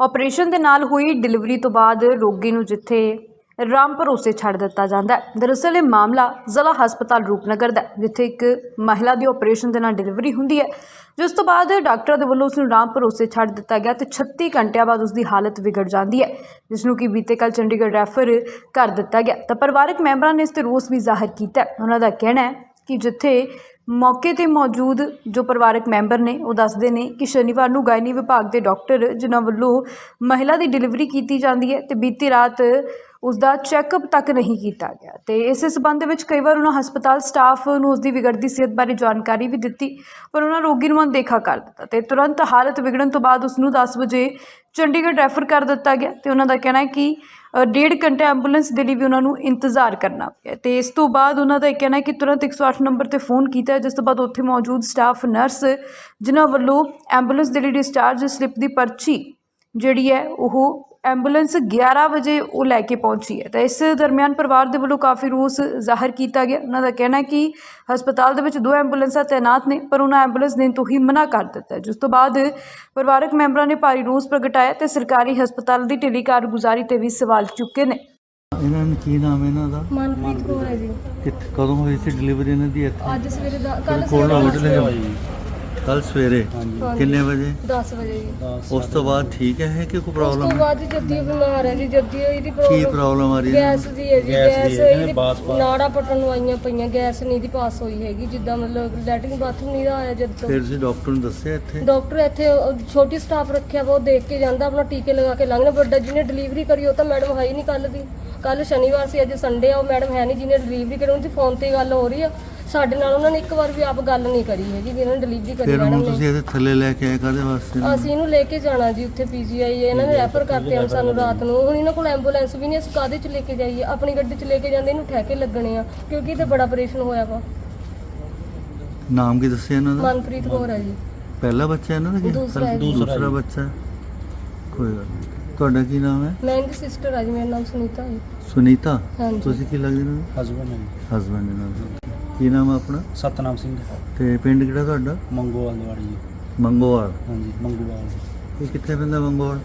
Operation ਦੇ ਨਾਲ ਹੋਈ ਡਿਲੀਵਰੀ ਤੋਂ ਬਾਅਦ ਰੋਗੀ ਨੂੰ ਜਿੱਥੇ ਰਾਮ ਭਰੋਸੇ ਛੱਡ ਦਿੱਤਾ ਜਾਂਦਾ ਹੈ। ਦਰਅਸਲ ਇਹ ਮਾਮਲਾ ਜ਼ਿਲ੍ਹਾ ਹਸਪਤਾਲ ਰੂਪਨਗਰ ਦਾ ਹੈ, ਜਿੱਥੇ ਇੱਕ ਮਹਿਲਾ ਦੀ ਆਪਰੇਸ਼ਨ ਦੇ ਨਾਲ ਡਿਲੀਵਰੀ ਹੁੰਦੀ ਹੈ। ਜਿਸ ਤੋਂ ਬਾਅਦ ਡਾਕਟਰ ਦੇ ਵੱਲੋਂ ਉਸ ਨੂੰ ਰਾਮ ਭਰੋਸੇ ਛੱਡ ਦਿੱਤਾ ਗਿਆ ਤੇ 36 ਘੰਟਿਆਂ ਬਾਅਦ ਉਸ ਦੀ ਹਾਲਤ ਵਿਗੜ ਜਾਂਦੀ ਹੈ ਜਿਸ ਨੂੰ ਕਿ ਬੀਤੇ ਕੱਲ ਚੰਡੀਗੜ੍ਹ ਰੈਫਰ ਕਰ ਦਿੱਤਾ ਗਿਆ। ਤਾਂ ਪਰਿਵਾਰਕ ਮੈਂਬਰਾਂ ਨੇ ਇਸ ਤੇ ਰੋਸ ਵੀ ਜ਼ਾਹਰ ਕੀਤਾ ਹੈ। ਉਹਨਾਂ ਦਾ ਕਹਿਣਾ ਹੈ ਕਿ ਜਿੱਥੇ ਮੌਕੇ ਤੇ ਮੌਜੂਦ ਜੋ ਪਰਿਵਾਰਕ ਮੈਂਬਰ ਨੇ, ਉਹ ਦੱਸਦੇ ਨੇ ਕਿ ਸ਼ਨੀਵਾਰ ਨੂੰ ਗਾਇਨੀ ਵਿਭਾਗ ਦੇ ਡਾਕਟਰ, ਜਿਨ੍ਹਾਂ ਵੱਲੋਂ ਮਹਿਲਾ ਦੀ ਡਿਲੀਵਰੀ ਕੀਤੀ ਜਾਂਦੀ ਹੈ ਤੇ ਬੀਤੀ ਰਾਤ ਉਸ ਦਾ ਚੈੱਕਅਪ ਤੱਕ ਨਹੀਂ ਕੀਤਾ ਗਿਆ ਤੇ ਇਸ ਸਬੰਧ ਦੇ ਵਿੱਚ ਕਈ ਵਾਰ ਉਹਨਾਂ ਹਸਪਤਾਲ ਸਟਾਫ ਨੂੰ ਉਸ ਦੀ ਵਿਗੜਦੀ ਸਿਹਤ ਬਾਰੇ ਜਾਣਕਾਰੀ ਵੀ ਦਿੱਤੀ, ਪਰ ਉਹਨਾਂ ਰੋਗੀ ਨੂੰ ਅਣਦੇਖਾ ਕਰ ਦਿੱਤਾ ਤੇ ਤੁਰੰਤ ਹਾਲਤ ਵਿਗੜਨ ਤੋਂ ਬਾਅਦ ਉਸ ਨੂੰ 10 ਵਜੇ ਚੰਡੀਗੜ੍ਹ ਰੈਫਰ ਕਰ ਦਿੱਤਾ ਗਿਆ ਤੇ ਉਹਨਾਂ ਦਾ ਕਹਿਣਾ ਹੈ ਕਿ ਡੇਢ ਘੰਟੇ ਐਂਬੂਲੈਂਸ ਦੇ ਲਈ ਵੀ ਉਹਨਾਂ ਨੂੰ ਇੰਤਜ਼ਾਰ ਕਰਨਾ ਪਿਆ ਤੇ ਇਸ ਤੋਂ ਬਾਅਦ ਉਹਨਾਂ ਦਾ ਇਹ ਕਹਿਣਾ ਹੈ ਕਿ ਤੁਰੰਤ 108 ਨੰਬਰ ਤੇ ਫੋਨ ਕੀਤਾ ਜਿਸ ਤੋਂ ਬਾਅਦ ਉੱਥੇ ਮੌਜੂਦ ਸਟਾਫ ਨਰਸ ਜਿਨ੍ਹਾਂ ਵੱਲੋਂ ਐਂਬੂਲੈਂਸ ਦੇ ਲਈ ਡਿਸਚਾਰਜ ਸਲਿੱਪ ਦੀ ਪਰਚੀ ਜਿਹੜੀ ਹੈ ਉਹ ਐਂਬੂਲੈਂਸ 11 ਵਜੇ ਉਹ ਲੈ ਕੇ ਪਹੁੰਚੀ ਹੈ। ਤਾਂ ਇਸ ਦਰਮਿਆਨ ਪਰਿਵਾਰ ਦੇ ਵੱਲੋਂ ਕਾਫੀ ਰੋਸ ਜ਼ਾਹਰ ਕੀਤਾ ਗਿਆ। ਉਹਨਾਂ ਦਾ ਕਹਿਣਾ ਹੈ ਕਿ ਹਸਪਤਾਲ ਦੇ ਵਿੱਚ ਦੋ ਐਂਬੂਲੈਂਸਾਂ ਤੈਨਾਤ ਨੇ ਪਰ ਉਹਨਾਂ ਐਂਬੂਲੈਂਸ ਦੇਣ ਤੋਂ ਹੀ ਮਨਾ ਕਰ ਦਿੱਤਾ ਜਿਸ ਤੋਂ ਬਾਅਦ ਪਰਿਵਾਰਕ ਮੈਂਬਰਾਂ ਨੇ ਭਾਰੀ ਰੋਸ ਪ੍ਰਗਟਾਇਆ ਤੇ ਸਰਕਾਰੀ ਹਸਪਤਾਲ ਦੀ ਢਿੱਲੀ ਕਾਰਗੁਜ਼ਾਰੀ ਤੇ ਵੀ ਸਵਾਲ ਚੁੱਕੇ ਨੇ। ਇਹਨਾਂ ਨੂੰ ਕੀ ਨਾਮ ਹੈ ਇਹਨਾਂ ਦਾ? ਮਨਪ੍ਰੀਤ ਕੌਰ ਹੈ ਜੀ। ਕਿੱਥੇ ਕਦੋਂ ਹੋਈ ਸੀ ਡਿਲੀਵਰੀ ਇਹਨਾਂ ਦੀ ਇੱਥੇ? ਅੱਜ ਸਵੇਰੇ ਦਾ ਕੱਲ ਕੋਲ ਸਵੇਰੇ ਹੋਟਲ ਕੱਲ ਸਵੇਰੇ ਕਿੰਨੇ ਵਜੇ? 10 ਵਜੇ। ਜੀ ਉਸ ਤੋਂ ਬਾਅਦ ਠੀਕ ਹੈ ਕਿ ਕੋਈ ਉਸ ਤੋਂ ਪ੍ਰੋਬਲਮ ਹੈ? ਬਾਅਦ ਜੱਦੀ ਬਿਮਾਰ ਹੈ ਜੀ ਜੱਦੀ ਇਹਦੀ ਕੀ ਪ੍ਰੋਬਲਮ ਪ੍ਰੋਬਲਮ ਆ ਰਹੀ ਹੈ? ਗੈਸ ਦੀ ਹੈ ਜੀ ਗੈਸ ਇਹਦੀ ਨਾੜਾ ਪਟਣ ਨੂੰ ਆਈਆਂ ਪਈਆਂ ਗੈਸ ਨਹੀਂ ਦੀ ਪਾਸ ਹੋਈ ਹੈਗੀ ਜਿੱਦਾਂ ਮਤਲਬ ਲੈਟਰਿੰਗ ਬਾਥਰੂਮ ਨਹੀਂ ਦਾ ਆਇਆ ਜਦ ਤੋਂ। ਫਿਰ ਤੁਸੀਂ ਡਾਕਟਰ ਨੂੰ ਦੱਸਿਆ ਇੱਥੇ? ਡਾਕਟਰ ਇੱਥੇ ਉਹ ਛੋਟੀ ਸਟਾਫ ਰੱਖਿਆ ਵਾ ਉਹ ਦੇਖ ਕੇ ਜਾਂਦਾ ਆਪਣਾ ਟੀਕੇ ਲਗਾ ਕੇ ਲੰਘਣਾ ਵੱਡਾ ਜਿਹਨੇ ਡਿਲੀਵਰੀ ਕਰੀ ਉਹ ਤਾਂ ਮੈਡਮ ਹੈ ਹੀ ਨਹੀਂ ਕੱਲ ਦੀ। ਕੱਲ ਸ਼ਨੀਵਾਰ ਸੀ ਅੱਜ ਸੰਡੇ ਆ ਉਹ ਮੈਡਮ ਹੈ ਨਹੀਂ ਜਿਹਨੇ ਡਿਲੀਵਰੀ ਕਰੀ ਉਹਦੀ ਫੋਨ ਤੇ ਗੱਲ ਹੋ ਰਹੀ ਆ। ਸਾਡੇ ਨਾਲ ਉਹਨਾਂ ਨੇ ਇੱਕ ਵਾਰ ਵੀ ਆਪ ਗੱਲ ਨਹੀਂ ਕਰੀ ਹੈਗੀ ਜਿਹਨਾਂ ਨੇ ਡਿਲੀਵਰੀ ਕਰੀ ਫਿਰ ਮੈਡਮ ਹੁਣ ਨੇ ਤੁਸੀਂ ਇਹਦੇ ਥੱਲੇ ਲੈ ਕੇ ਆਏ ਕਾਦੇ ਵਾਸਤੇ? ਅਸੀਂ ਇਹਨੂੰ ਲੈ ਕੇ ਜਾਣਾ ਜੀ ਉੱਥੇ ਪੀਜੀਆਈ ਇਹਨਾਂ ਨੇ ਰੈਫਰ ਕਰਤੇ ਹਨ ਸਾਨੂੰ ਰਾਤ ਨੂੰ। ਹੁਣ ਇਹਨਾਂ ਕੋਲ ਐਂਬੂਲੈਂਸ ਵੀ ਨਹੀਂ ਅਸੀਂ ਕਾਹਦੇ ਚ ਲੈ ਕੇ ਜਾਈਏ? ਆਪਣੀ ਗੱਡੀ ਚ ਲੈ ਕੇ ਜਾਂਦੇ ਇਹਨੂੰ ਠਹਿਕੇ ਲੱਗਣੇ ਆ ਕਿਉਂਕਿ ਇਹ ਤੇ ਬੜਾ ਆਪਰੇਸ਼ਨ ਹੋਇਆ ਵਾ। ਨਾਮ ਕੀ ਦੱਸਿਆ ਇਹਨਾਂ ਦਾ? ਮਨਪ੍ਰੀਤ ਕੌਰ ਹੈ ਜੀ। ਪਹਿਲਾ ਬੱਚਾ ਇਹਨਾਂ ਦਾ ਕਿ? ਦੂਸਰਾ ਹੈ ਜੀ। ਦੂਸਰਾ ਬੱਚਾ? ਕੋਈ ਗੱਲ ਨਹੀਂ। ਤੁਹਾਡਾ ਕੀ ਨਾਮ ਹੈ? ਮੈਂ ਇਹਦੀ ਸਿਸਟਰ ਆ ਜੀ ਮੇਰਾ ਨਾਮ ਸੁਨੀਤਾ ਹੈ। ਸੁਨੀਤਾ? ਹਾਂਜੀ। ਤੁਸੀਂ ਕੀ ਲੱਗਦੇ ਨੇ ਹਸਬੰਡ। ਹਸਬੰਡ ਇਹਨਾਂ ਦਾ। ਕੀ ਨਾਮ ਹੈ ਆਪਣਾ? ਸਤਨਾਮ ਸਿੰਘ। ਤੇ ਪਿੰਡ ਕਿਹੜਾ ਤੁਹਾਡਾ? ਮੰਗੋਵਾਲ ਦੇ ਵਾੜੀ ਜੀ। ਮੰਗੋਵਾਲ। ਹਾਂਜੀ ਮੰਗੋਵਾਲ। ਇਹ ਕਿੱਥੇ ਪੈਂਦਾ ਮੰਗੋਵਾਲ?